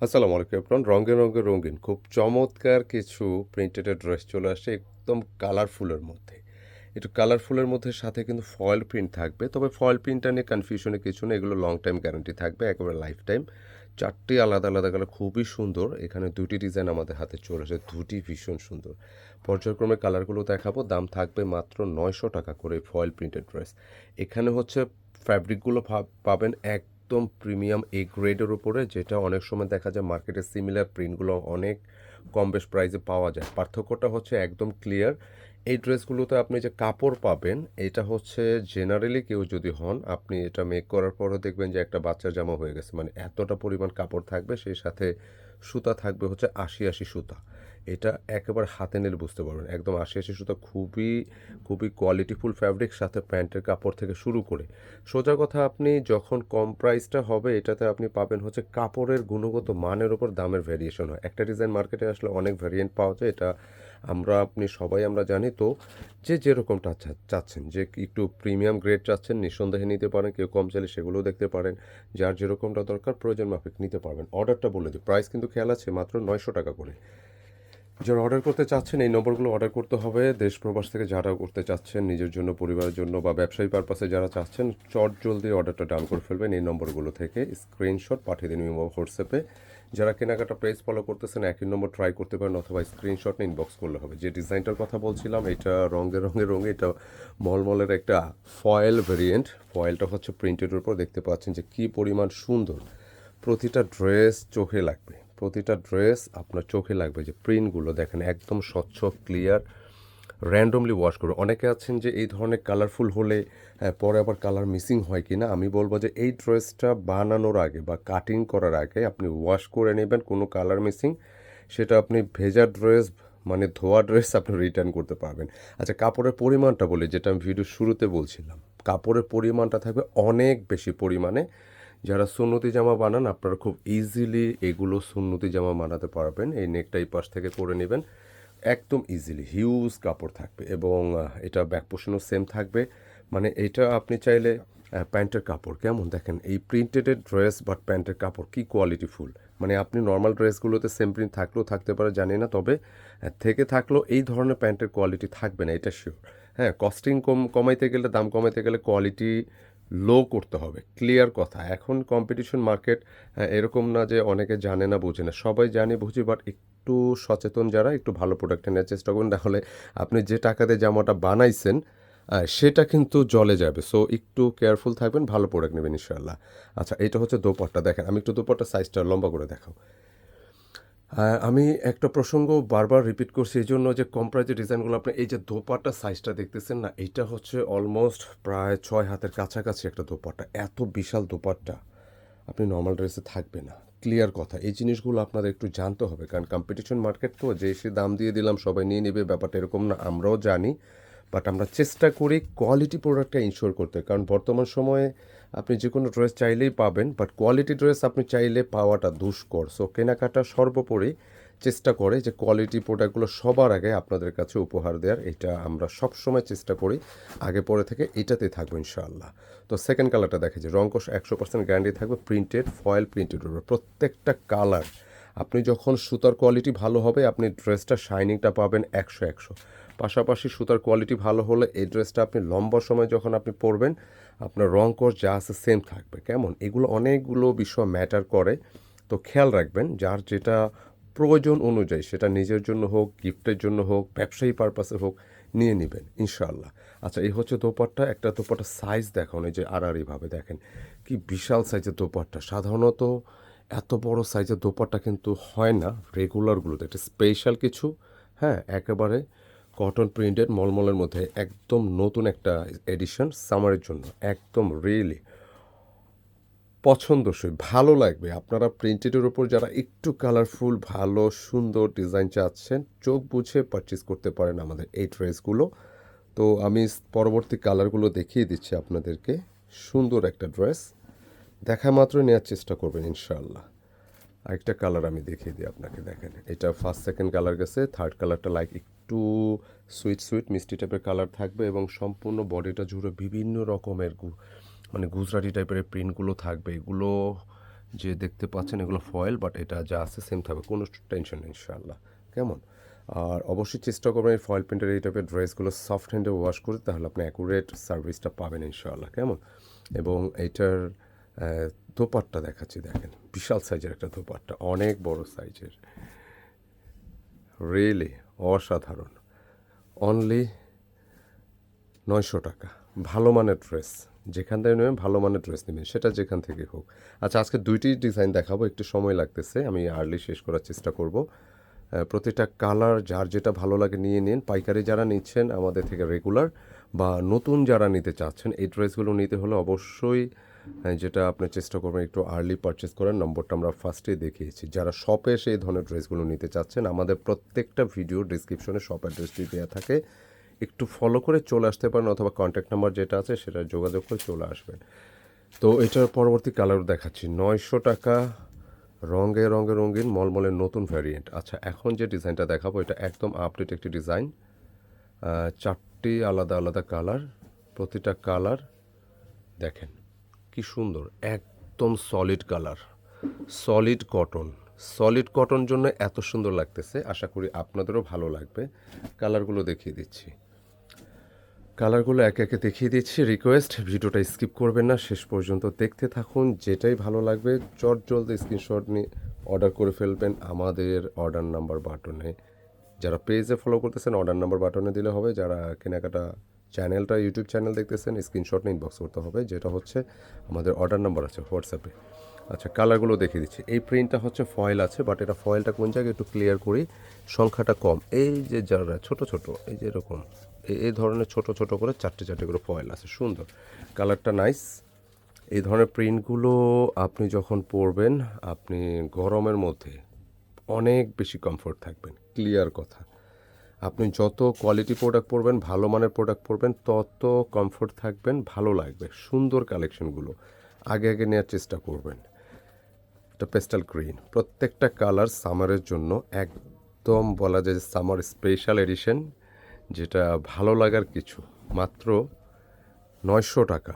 আসসালামু আলাইকুম আপনার রঙে রঙে রঙিন, খুব চমৎকার কিছু প্রিন্টেড ড্রেস চলে আসছে একদম কালারফুলের মধ্যে। একটু কালারফুলের মধ্যে সাথে কিন্তু ফয়েল প্রিন্ট থাকবে, তবে ফয়েল প্রিন্টটা নিয়ে কনফিউশনে কিছু নেই, এগুলো লং টাইম গ্যারান্টি থাকবে, একেবারে লাইফ টাইম চারটি আলাদা আলাদা কালার খুবই সুন্দর। এখানে দুটি ডিজাইন আমাদের হাতে চলে আসে, দুটি ভীষণ সুন্দর। পর্যায়ক্রমে কালারগুলো দেখাবো, দাম থাকবে মাত্র নয়শো টাকা করে ফয়েল প্রিন্টেড ড্রেস এখানে হচ্ছে ফ্যাব্রিকগুলো পাবেন একদম প্রিমিয়াম এ গ্রেডের উপরে, যেটা অনেক সময় দেখা যায় মার্কেটে সিমিলার প্রিন্টগুলো অনেক কম বেশ প্রাইসে পাওয়া যায়। পার্থক্যটা হচ্ছে একদম ক্লিয়ার এই ড্রেসগুলোতে আপনি যে কাপড় পাবেন, এটা হচ্ছে জেনারেলি কেউ যদি হন, আপনি এটা মেক করার পরও দেখবেন যে একটা বাচ্চার জামা হয়ে গেছে। মানে এতটা পরিমাণ কাপড় থাকবে, সেই সাথে সুতা থাকবে হচ্ছে আশি আশি সুতা। এটা একেবারে হাতে নিলে বুঝতে পারবেন। একদম আশি আশি সুতা খুবই খুবই কোয়ালিটিফুল ফ্যাব্রিক সাথে প্যান্টের কাপড় থেকে শুরু করে। সোজা কথা, আপনি যখন কম প্রাইসটা হবে, এটাতে আপনি পাবেন হচ্ছে কাপড়ের গুণগত মানের ওপর দামের ভ্যারিয়েশন হয়। একটা ডিজাইন মার্কেটে আসলে অনেক ভ্যারিয়েন্ট পাওয়া যায়, এটা আমরা, আপনি সবাই আমরা জানি। তো যে যেরকমটা চাচ্ছেন, যে একটু প্রিমিয়াম গ্রেড চাচ্ছেন, নিঃসন্দেহে নিতে পারেন, কেউ কম চাইলে সেগুলোও দেখতে পারেন। যার যেরকমটা দরকার, প্রয়োজন মাফিক নিতে পারবেন। অর্ডারটা বলে দিই প্রাইস কিন্তু খেয়াল আছে, মাত্র নয়শো টাকা করে। যারা অর্ডার করতে চাচ্ছেন, এই নম্বরগুলো অর্ডার করতে হবে। দেশ প্রবাস থেকে যারা করতে চাচ্ছেন, নিজের জন্য, পরিবারের জন্য বা ব্যবসায়ী পারপাসে যারা চাচ্ছেন, চট জলদি অর্ডারটা ডাউন করে ফেলবেন এই নম্বরগুলো থেকে। স্ক্রিনশট পাঠিয়ে দিন ইমো হোয়াটসঅ্যাপে যারা কেনাকাটা প্রেস ফলো করতেছেন, একই নম্বর ট্রাই করতে পারেন অথবা স্ক্রিনশট ইনবক্স করলে হবে। যে ডিজাইনটার কথা বলছিলাম, এটা রঙে রঙে রঙে, এটা মলমলের একটা ফয়েল ভেরিয়েন্ট ফয়েলটা হচ্ছে প্রিন্টের উপর। দেখতে পাচ্ছেন যে কী পরিমাণ সুন্দর। প্রতিটা ড্রেস চোখে লাগবে। প্রতিটা ড্রেস আপনার চোখে লাগবে যে প্রিন্টগুলো দেখেন একদম স্বচ্ছ ক্লিয়ার র্যান্ডমলি ওয়াশ করবে। অনেকে আছেন যে এই ধরনের কালারফুল হলে হ্যাঁ, পরে আবার কালার মিসিং হয় কি না আমি বলব যে এই ড্রেসটা বানানোর আগে বা কাটিং করার আগে আপনি ওয়াশ করে নেবেন কোনো কালার মিসিং সেটা আপনি ভেজা ড্রেস মানে ধোয়া ড্রেস আপনি রিটার্ন করতে পারবেন। আচ্ছা কাপড়ের পরিমাণটা বলি যেটা আমি ভিডিও শুরুতে বলছিলাম। কাপড়ের পরিমাণটা থাকবে অনেক বেশি পরিমাণে যারা সুন্নতি জামা বানান, আপনারা খুব ইজিলি এগুলো সুন্নতি জামা বানাতে পারবেন। এই নেকটা এই পাশ থেকে করে নেবেন। একদম ইজিলি হিউজ কাপড় থাকবে এবং এটা ব্যাক পোষণও সেম থাকবে। মানে এটা আপনি চাইলে প্যান্টের কাপড়, কেমন দেখেন? এই প্রিন্টেডের ড্রেস বাট প্যান্টের কাপড়, কি কোয়ালিটিফুল মানে আপনি নর্মাল ড্রেসগুলোতে সেম প্রিন্ট থাকলেও থাকতে পারে, জানি না, তবে থেকে থাকলেও এই ধরনের প্যান্টের কোয়ালিটি থাকবে না, এটা শিওর হ্যাঁ কস্টিং কম, কমাইতে গেলে, দাম কমাইতে গেলে কোয়ালিটি লো করতে হবে ক্লিয়ার কথা। এখন কম্পিটিশন মার্কেট এরকম না যে অনেকে জানে না বোঝে না। সবাই জানে বুঝি বাট একটু সচেতন যারা একটু ভালো প্রোডাক্ট নেওয়ার চেষ্টা করুন। তাহলে আপনি যে টাকাতে জামাটা বানাইছেন সেটা কিন্তু জলে যাবে। সো একটু কেয়ারফুল থাকবেন ভালো প্রোডাক্ট নেবেন ইনশাল্লাহ আচ্ছা এটা হচ্ছে দোপাট্টা। দেখেন আমি একটু দোপাট্টা সাইজটা লম্বা করে দেখাও। হ্যাঁ, আমি একটা প্রসঙ্গ বারবার রিপিট করছি, এই জন্য যে কম প্রাইজের ডিজাইনগুলো আপনি এই যে দোপাট্টা সাইজটা দেখতেছেন না, এইটা হচ্ছে অলমোস্ট প্রায় ছয় হাতের কাছাকাছি একটা দোপাট্টা। এত বিশাল দোপাট্টা, আপনি নর্মাল ড্রেসে থাকবে না। ক্লিয়ার কথা। এই জিনিসগুলো আপনাদের একটু জানতে হবে, কারণ কম্পিটিশন মার্কেট তো, যে সে দাম দিয়ে দিলাম, সবাই নিয়ে নেবে, ব্যাপারটা এরকম না, আমরাও জানি। বাট আমরা চেষ্টা করি কোয়ালিটি প্রোডাক্টটা ইনশিওর করতে, কারণ বর্তমান সময়ে আপনি যে কোনো ড্রেস চাইলেই পাবেন বাট কোয়ালিটি ড্রেস আপনি চাইলে পাওয়াটা দুষ্কর। সো কেনাকাটা সর্বোপরি চেষ্টা করে যে কোয়ালিটি প্রোডাক্টগুলো সবার আগে আপনাদের কাছে উপহার দেওয়ার, এটা আমরা সব সময় চেষ্টা করি। আগে পরে থেকে এটাতে থাকব ইনশাআল্লাহ। তো সেকেন্ড কালারটা দেখে যে রঙ্কশ একশো পার্সেন্ট গ্যারান্টি থাকবে প্রিন্টেড ফয়েল প্রিন্টেড উপর প্রত্যেকটা কালার আপনি যখন সুতার কোয়ালিটি ভালো হবে, আপনি ড্রেসটা শাইনিংটা পাবেন একশো একশো। পাশাপাশি সুতার কোয়ালিটি ভালো হলে এই ড্রেসটা আপনি লম্বা সময় যখন আপনি পরবেন আপনার রং কোর্স যা আছে সেম থাকবে। কেমন? এগুলো অনেকগুলো বিষয় ম্যাটার করে। তো খেয়াল রাখবেন, যার যেটা প্রয়োজন অনুযায়ী, সেটা নিজের জন্য হোক গিফটের জন্য হোক, ব্যবসায়ী পারপাসে হোক, নিয়ে নেবেন, ইনশাআল্লাহ। আচ্ছা এই হচ্ছে দোপাট্টা। একটা দোপাট্টার সাইজ দেখুন, এই যে আড়াআড়িভাবে দেখেন। কি বিশাল সাইজের দোপাট্টা। সাধারণত এত বড় সাইজের দোপাট্টা কিন্তু হয় না রেগুলারগুলোতে একটা স্পেশাল কিছু হ্যাঁ একেবারে কটন প্রিন্টেড মলমলের মধ্যে একদম নতুন একটা এডিশন সামারের জন্য। একদম রিয়েলি পছন্দসই, ভালো লাগবে। আপনারা প্রিন্টেডের ওপর যারা একটু কালারফুল ভালো, সুন্দর ডিজাইন চাচ্ছেন, চোখ বুঝে পারচেস করতে পারেন আমাদের এই ড্রেসগুলো। তো আমি পরবর্তী কালারগুলো দেখিয়ে দিচ্ছি আপনাদেরকে। সুন্দর একটা ড্রেস দেখা মাত্র নেওয়ার চেষ্টা করবেন ইনশাআল্লাহ। আরেকটা কালার আমি দেখিয়ে দিই আপনাকে, দেখেন। এটা ফার্স্ট সেকেন্ড কালার গেছে থার্ড কালারটা লাইক একটু সুইট সুইট, মিষ্টি টাইপের কালার থাকবে এবং সম্পূর্ণ বডিটা জুড়ে বিভিন্ন রকমের মানে গুজরাটি টাইপের প্রিন্টগুলো থাকবে। এগুলো যে দেখতে পাচ্ছেন, এগুলো ফয়েল বাট এটা যা আছে সেম থাকবে, কোনো টেনশন নেই ইনশাআল্লাহ। কেমন? আর অবশ্যই চেষ্টা করবেন এই ফয়েল প্রিন্টের এই টাইপের ড্রেসগুলো সফট হ্যান্ডে ওয়াশ করে, তাহলে আপনি অ্যাকুরেট সার্ভিসটা পাবেন ইনশাআল্লাহ। কেমন? এবং এটার দোপাট্টা দেখাচ্ছি, দেখেন। বিশাল সাইজের একটা দোপাট্টা, অনেক বড় সাইজের রিয়েলি অসাধারণ। অনলি নয়শো টাকা। ভালো মানের ড্রেস যেখান থেকে নেবেন ভালো মানের ড্রেস নেবেন, সেটা যেখান থেকে হোক। আচ্ছা আজকে দুইটি ডিজাইন দেখাবো, একটু সময় লাগতেছে, আমি আর্লি শেষ করার চেষ্টা করব। প্রতিটা কালার যার যেটা ভালো লাগে নিয়ে নিন। পাইকারি যারা নিচ্ছেন, আমাদের থেকে রেগুলার বা নতুন যারা নিতে চাচ্ছেন, এই ড্রেসগুলো নিতে হলে অবশ্যই যেটা আপনি চেষ্টা করবেন একটু আর্লি পারচেস করার। নম্বরটা আমরা ফার্স্টেই দেখিয়েছি। যারা শপে এসে এই ধরনের ড্রেসগুলো নিতে চাচ্ছেন, আমাদের প্রত্যেকটা ভিডিও ডিসক্রিপশনে শপ অ্যাড্রেসটি দেওয়া থাকে। একটু ফলো করে চলে আসতে পারেন অথবা কন্ট্যাক্ট নাম্বার যেটা আছে, সেটা যোগাযোগ করে চলে আসবেন। তো এটার পরবর্তী কালার দেখাচ্ছি। নয়শো টাকা, রঙে রঙে রঙিন মলমলের নতুন ভ্যারিয়েন্ট আচ্ছা এখন যে ডিজাইনটা দেখাবো, এটা একদম আপডেট একটি ডিজাইন চারটি আলাদা আলাদা কালার প্রতিটা কালার দেখেন। কি সুন্দর, একদম solid colour solid cotton solid cotton জন্য এত সুন্দর লাগতেছে, আশা করি আপনাদেরও ভালো লাগবে। কালারগুলো দেখিয়ে দিচ্ছি। কালারগুলো একে একে দেখিয়ে দিচ্ছি। রিকোয়েস্ট ভিডিওটা স্কিপ করবেন না, শেষ পর্যন্ত দেখতে থাকুন, যেটাই ভালো লাগবে চট জলদি স্ক্রিনশট নিয়ে অর্ডার করে ফেলবেন। আমাদের অর্ডার নাম্বার বাটনে যারা পেজে ফলো করতেছেন অর্ডার নাম্বার বাটনে দিলে হবে, যারা কেনাকাটা চ্যানেলটা ইউটিউব চ্যানেল দেখতেছেন, স্ক্রিনশট নিয়ে ইনবক্স করতে হবে, যেটা হচ্ছে আমাদের অর্ডার নাম্বার আছে হোয়াটসঅ্যাপে আচ্ছা কালারগুলো দেখিয়ে দিচ্ছি। এই প্রিন্টটা হচ্ছে ফয়েল আছে বাট এটা ফয়েলটা কোন জায়গায় একটু ক্লিয়ার করি, সংখ্যাটা কম। এই যে যারা ছোট ছোট, এই যে এরকম, এই- ধরনের ছোট ছোট করে চারটে চারটে করে ফয়েল আছে, সুন্দর। কালারটা নাইস এই ধরনের প্রিন্টগুলো আপনি যখন পরবেন, আপনি গরমের মধ্যে অনেক বেশি কমফোর্ট থাকবেন ক্লিয়ার কথা। আপনি যত কোয়ালিটি প্রোডাক্ট পরবেন, ভালো মানের প্রোডাক্ট পরবেন, তত কমফোর্ট থাকবেন, ভালো লাগবে, সুন্দর কালেকশনগুলো আগে আগে নেওয়ার চেষ্টা করবেন। এটা পেস্টাল গ্রিন প্রত্যেকটা কালার সামারের জন্য একদম বলা যায় সামার স্পেশাল এডিশন যেটা ভালো লাগার কিছু, মাত্র নয়শো টাকা।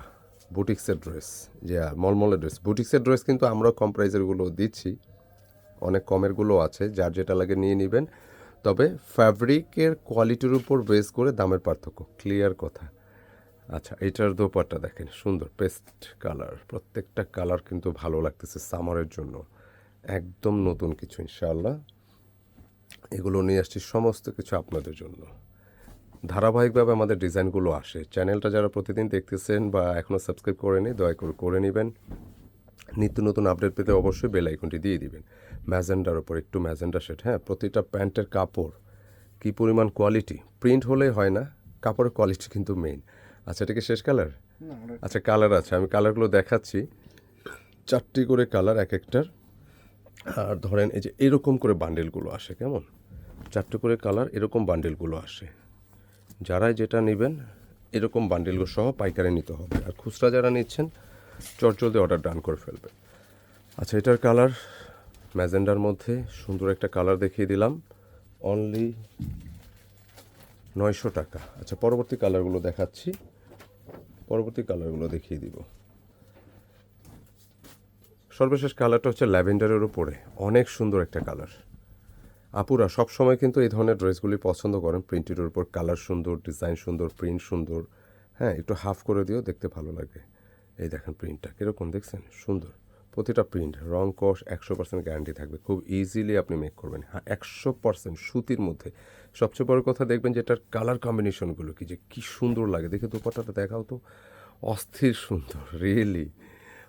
বুটিক্সের ড্রেস যে মলমলের ড্রেস বুটিক্সের ড্রেস কিন্তু আমরা কম প্রাইজেরগুলো দিচ্ছি, অনেক কমেরগুলো আছে, যার যেটা লাগে নিয়ে নেবেন। তবে ফ্যাব্রিকের কোয়ালিটির উপর বেস করে দামের পার্থক্য। ক্লিয়ার কথা। আচ্ছা এটার দোপাট্টা দেখেন, সুন্দর, পেস্ট কালার। প্রত্যেকটা কালার কিন্তু ভালো লাগতেছে সামারের জন্য। একদম নতুন কিছু, ইনশাআল্লাহ। এগুলো নিয়ে আসছি সমস্ত কিছু আপনাদের জন্য। ধারাবাহিকভাবে আমাদের ডিজাইনগুলো আসে। চ্যানেলটা যারা প্রতিদিন দেখতেছেন বা এখনও সাবস্ক্রাইব করেনি, দয়া করে করে নেবেন। নিত্য নতুন আপডেট পেতে অবশ্যই বেল আইকনটি দিয়ে দিবেন। ম্যাজেন্ডার ওপর একটু ম্যাজেন্ডা সেট হ্যাঁ? প্রতিটা প্যান্টের কাপড় কী পরিমাণ কোয়ালিটি প্রিন্ট হলেই হয় না কাপড়ের কোয়ালিটি কিন্তু মেইন আচ্ছা এটা কি শেষ কালার আচ্ছা কালার আছে আমি কালারগুলো দেখাচ্ছি। চারটি করে কালার এক একটার। আর ধরেন এই যে এরকম করে বান্ডেলগুলো আসে কেমন? চারটে করে কালার এরকম বান্ডেলগুলো আসে। যারা যেটা নেবেন এরকম বান্ডেলগুলো সহ পাইকারি নিতে হবে। আর খুচরা যারা নিচ্ছেন চটজলদি অর্ডার ডান করে ফেলবে। আচ্ছা এটার কালার ম্যাজেন্ডার মধ্যে সুন্দর একটা কালার দেখিয়ে দিলাম। অনলি নয়শো টাকা। আচ্ছা পরবর্তী কালারগুলো দেখাচ্ছি। পরবর্তী কালারগুলো দেখিয়ে দিব। সর্বশেষ কালারটা হচ্ছে ল্যাভেন্ডারের উপরে। অনেক সুন্দর একটা কালার আপুরা সব সময় কিন্তু এই ধরনের ড্রেসগুলি পছন্দ করেন। প্রিন্টের উপর কালার সুন্দর ডিজাইন সুন্দর প্রিন্ট সুন্দর। হ্যাঁ একটু হাফ করে দিও, দেখতে ভালো লাগে। এই দেখেন প্রিন্টটা কীরকম দেখছেন? সুন্দর। প্রতিটা প্রিন্ট রং, কষ একশো পার্সেন্ট গ্যারান্টি থাকবে। খুব ইজিলি আপনি মেক করবেন। হ্যাঁ একশো পার্সেন্ট সুতির মধ্যে। সবচেয়ে বড় কথা দেখবেন যে এটার কালার কম্বিনেশনগুলো কি যে কী সুন্দর লাগে। দেখে দোপাট্টাটা দেখাও তো। অস্থির সুন্দর রিয়েলি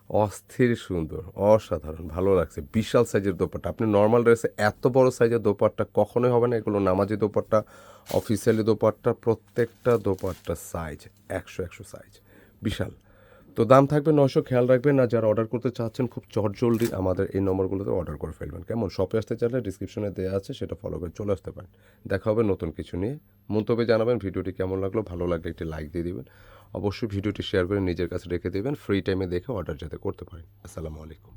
অস্থির সুন্দর, অসাধারণ, ভালো লাগছে। বিশাল সাইজের দোপাট্টা। আপনি নর্মাল ড্রেসে এত বড় সাইজের দোপাট্টা কখনোই হবে না। এগুলো নামাজি দোপাট্টা অফিসিয়ালি দোপাট্টা, প্রত্যেকটা দোপাট্টা সাইজ একশো একশো সাইজ বিশাল। তো দাম থাকবে নশো খেয়াল রাখবেন, আর যারা অর্ডার করতে চাচ্ছেন, খুব চটজলদি আমাদের এই নম্বরগুলোতে অর্ডার করে ফেলবেন। কেমন? শপে আসতে চাইলে ডিসক্রিপশনে দেওয়া আছে, সেটা ফলো করে চলে আসতে পারেন। দেখা হবে নতুন কিছু নিয়ে। মন্তব্যে জানাবেন, ভিডিওটি কেমন লাগল? ভালো লাগলে একটি লাইক দিয়ে দেবেন। অবশ্যই ভিডিওটি শেয়ার করে নিজের কাছে রেখে দেবেন। ফ্রি টাইমে দেখে অর্ডার যাতে করতে পারেন। আসসালামু আলাইকুম।